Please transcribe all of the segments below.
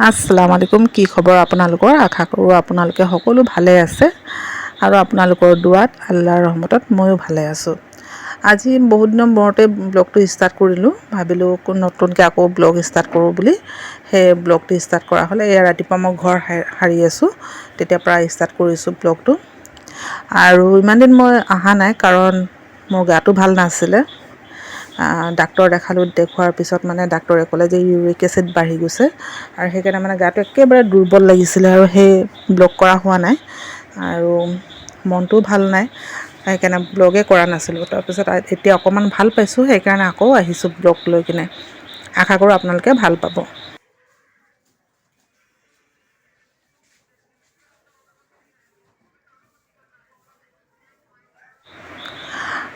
আসসালামু আলাইকুম কি খবৰ আপোনালোকৰ? আশা কৰোঁ আপোনালোকে সকলো ভালে আছে আৰু আপোনালোকৰ দুৱাত আল্লাহৰ ৰহমতত ময়ো ভালে আছোঁ। আজি বহুত দিনৰ মূৰতে ব্লগটো ষ্টাৰ্ট কৰিলোঁ। ভাবিলোঁ নতুনকৈ আকৌ ব্লগ ষ্টাৰ্ট কৰোঁ বুলি। সেই ব্লগটো ষ্টাৰ্ট কৰা হ'লে এয়া ৰাতিপুৱা মই ঘৰ সাৰি আছোঁ। তেতিয়াৰ পৰা ষ্টাৰ্ট কৰিছোঁ ব্লগটো। আৰু ইমান দিন মই অহা নাই কাৰণ মোৰ গাটো ভালো নাছিলে। ডাক্তৰ দেখালোঁ দেখুৱাৰ পিছত মানে ডাক্তৰে ক'লে যে ইউৰিক এচিড বাঢ়ি গৈছে। আৰু সেইকাৰণে মানে গাটো একেবাৰে দুৰ্বল লাগিছিলে আৰু সেই ব্লগ কৰা হোৱা নাই। আৰু মনটোও ভাল নাই সেইকাৰণে ব্লগেই কৰা নাছিলোঁ। তাৰপিছত এতিয়া অকণমান ভাল পাইছোঁ সেইকাৰণে আকৌ আহিছোঁ ব্লগ লৈ কিনে। আশা কৰোঁ আপোনালোকে ভাল পাব।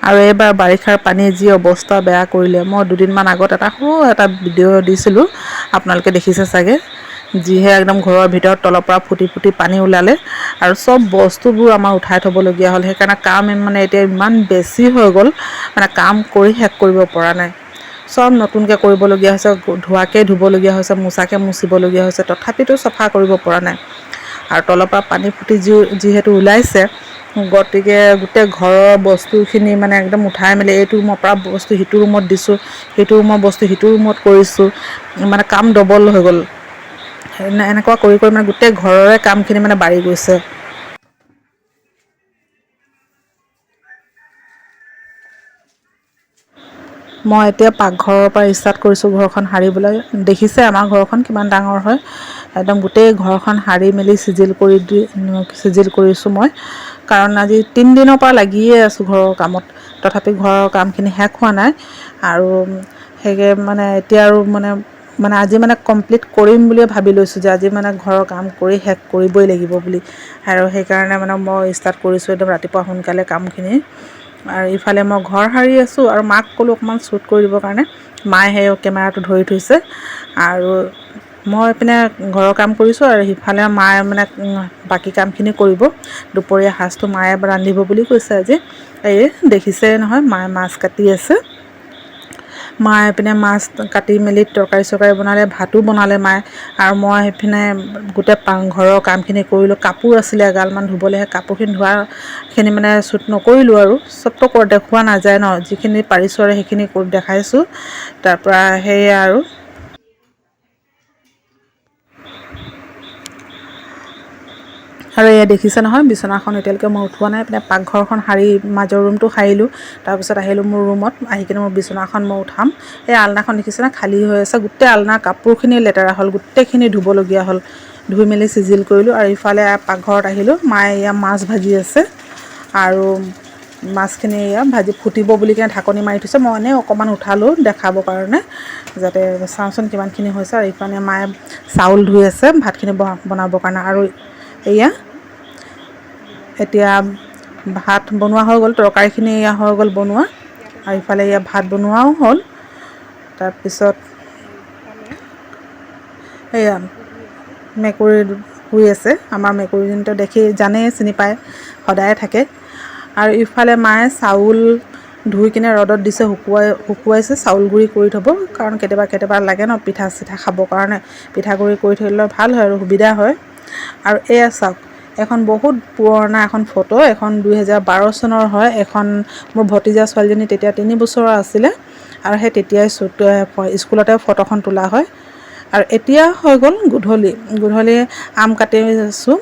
আৰু এইবাৰ বাৰিষাৰ পানীয়ে যি অৱস্থা বেয়া কৰিলে মই দুদিনমান আগত এটা সৰু এটা ভিডিঅ' দিছিলোঁ আপোনালোকে দেখিছে চাগে যিহে একদম ঘৰৰ ভিতৰত তলৰ পৰা ফুটি ফুটি পানী ওলালে আৰু চব বস্তুবোৰ আমাৰ উঠাই থ'বলগীয়া হ'ল। সেইকাৰণে কাম মানে এতিয়া ইমান বেছি হৈ গ'ল মানে কাম কৰি শেষ কৰিব পৰা নাই। চব নতুনকৈ কৰিবলগীয়া হৈছে ধোৱাকৈ ধুবলগীয়া হৈছে মোচাকৈ মুচিবলগীয়া হৈছে তথাপিতো চফা কৰিব পৰা নাই। আৰু তলৰ পৰা পানী ফুটি যি যিহেতু ওলাইছে গতিকে গোটেই ঘৰৰ বস্তুখিনি মানে একদম উঠাই মেলি এইটো ৰুমৰ পৰা বস্তু সিটো ৰুমত দিছোঁ সিটো ৰুমৰ বস্তু সিটো ৰুমত কৰিছোঁ মানে কাম ডবল হৈ গ'ল। এনেকুৱা কৰি কৰি মানে গোটেই ঘৰৰে কামখিনি মানে বাঢ়ি গৈছে। মই এতিয়া পাকঘৰৰ পৰা ষ্টাৰ্ট কৰিছোঁ ঘৰখন সাৰিবলৈ। দেখিছে আমাৰ ঘৰখন কিমান ডাঙৰ হয়। একদম গোটেই ঘৰখন সাৰি মেলি চিজিল কৰি দি চিজিল কৰিছোঁ মই। কাৰণ আজি তিনিদিনৰ পৰা লাগিয়ে আছোঁ ঘৰৰ কামত। তথাপি ঘৰৰ কামখিনি শেষ হোৱা নাই। আৰু সেয়ে মানে এতিয়া আৰু মানে মানে আজি মানে কমপ্লিট কৰিম বুলিয়ে ভাবি লৈছোঁ যে আজি মানে ঘৰৰ কাম কৰি শেষ কৰিবই লাগিব বুলি। আৰু সেইকাৰণে মানে মই ষ্টাৰ্ট কৰিছোঁ একদম ৰাতিপুৱা সোনকালে কামখিনি। আৰু ইফালে মই ঘৰ সাৰি আছোঁ আৰু মাক ক'লোঁ অকণমান শ্বুট কৰি দিবৰ কাৰণে। মায়ে সেই কেমেৰাটো ধৰি থৈছে। আৰু মই এইপিনে ঘৰৰ কাম কৰিছোঁ আৰু সিফালে মায়ে মানে বাকী কামখিনি কৰিব। দুপৰীয়া সাজটো মায়ে ৰান্ধিব বুলি কৈছে আজি। এই দেখিছে নহয় মায়ে মাছ কাটি আছে। মায়ে এইপিনে মাছ কাটি মেলি তৰকাৰী চৰকাৰী বনালে ভাতো বনালে মায়ে। আৰু মই সেইপিনে গোটেই ঘৰৰ কামখিনি কৰিলোঁ। কাপোৰ আছিলে এগালমান ধুবলৈ সেই কাপোৰখিনি ধোৱাখিনি মানে শ্বুট নকৰিলোঁ আৰু। চবটো দেখুওৱা নাযায় ন। যিখিনি পাৰিছোঁ আৰু সেইখিনি দেখাইছোঁ। তাৰপৰা সেয়া আৰু। আৰু এয়া দেখিছে নহয় বিচনাখন এতিয়ালৈকে মই উঠোৱা নাই পিনে পাকঘৰখন সাৰি মাজৰ ৰুমটো সাৰিলোঁ, তাৰপিছত আহিলোঁ মোৰ ৰুমত আহি কিনে মোৰ বিচনাখন মই উঠাম। এই আলনাখন দেখিছেনে খালী হৈ আছে, গোটেই আলনাৰ কাপোৰখিনি লেতেৰা হ'ল, গোটেইখিনি ধুবলগীয়া হ'ল। ধুই মেলি চিজিল কৰিলোঁ আৰু ইফালে পাকঘৰত আহিলোঁ, মায়ে এয়া মাছ ভাজি আছে আৰু মাছখিনি এয়া ভাজি ফুটিব বুলি কিনে ঢাকনি মাৰি থৈছে, মই এনেই অকণমান উঠালোঁ দেখাবৰ কাৰণে, যাতে চাওঁচোন কিমানখিনি হৈছে আৰু ইফালে মায়ে চাউল ধুই আছে, ভাতখিনি বনাবৰ কাৰণে আৰু এয়া। এতিয়া ভাত বনোৱা হৈ গ'ল, তৰকাৰীখিনি এয়া হৈ গ'ল বনোৱা। আৰু ইফালে এয়া ভাত বনোৱাও হ'ল। তাৰপিছত এয়া মেকুৰী শুই আছে। আমাৰ মেকুৰীজনীতো দেখি জানেই, চিনি পায়, সদায়ে থাকে। আৰু ইফালে মায়ে চাউল ধুই কিনে ৰ'দত দিছে, শুকুৱাই, শুকুৱাইছে, চাউল গুড়ি কৰি থ'ব। কাৰণ কেতিয়াবা কেতিয়াবা লাগে ন পিঠা চিঠা খাবৰ কাৰণে। পিঠাগুড়ি কৰি থ'লে ভালো হয় আৰু সুবিধা হয়। আৰু এয়া চাওক এখন বহুত পুৰণা এখন ফটো এখন দুহেজাৰ বাৰ চনৰ হয়। এখন মোৰ ভতিজা ছোৱালীজনী তেতিয়া তিনি বছৰৰ আছিলে আৰু সেই তেতিয়াই স্কুলতে ফটোখন তোলা হয়। আৰু এতিয়া হৈ গ'ল গধূলি। গধূলি আম কাটি আছোঁ।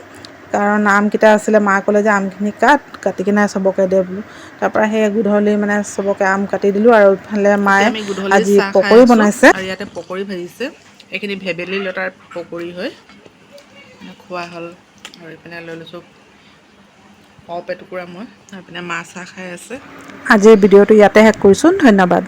কাৰণ আমকেইটা আছিলে মায়ে ক'লে যে আমখিনি কাট কাটি কিনে চবকে দে বোলো। তাৰপৰা সেই গধূলি মানে চবকে আম কাটি দিলোঁ আৰু ইফালে মায়ে আজি পকৰি বনাইছে। আৰু ইয়াতে পকৰি ভাজিছে। এইখিনি ভেবেলী লতাৰ পকৰি হয়। খোৱা হ'ল আৰু এইপিনে লৈ লৈছোঁ কপ এটুকুৰা মই এইপিনে মাছ চাহ খাই আছে। আজিৰ ভিডিঅ'টো ইয়াতে শেষ কৰিছোঁ, ধন্যবাদ।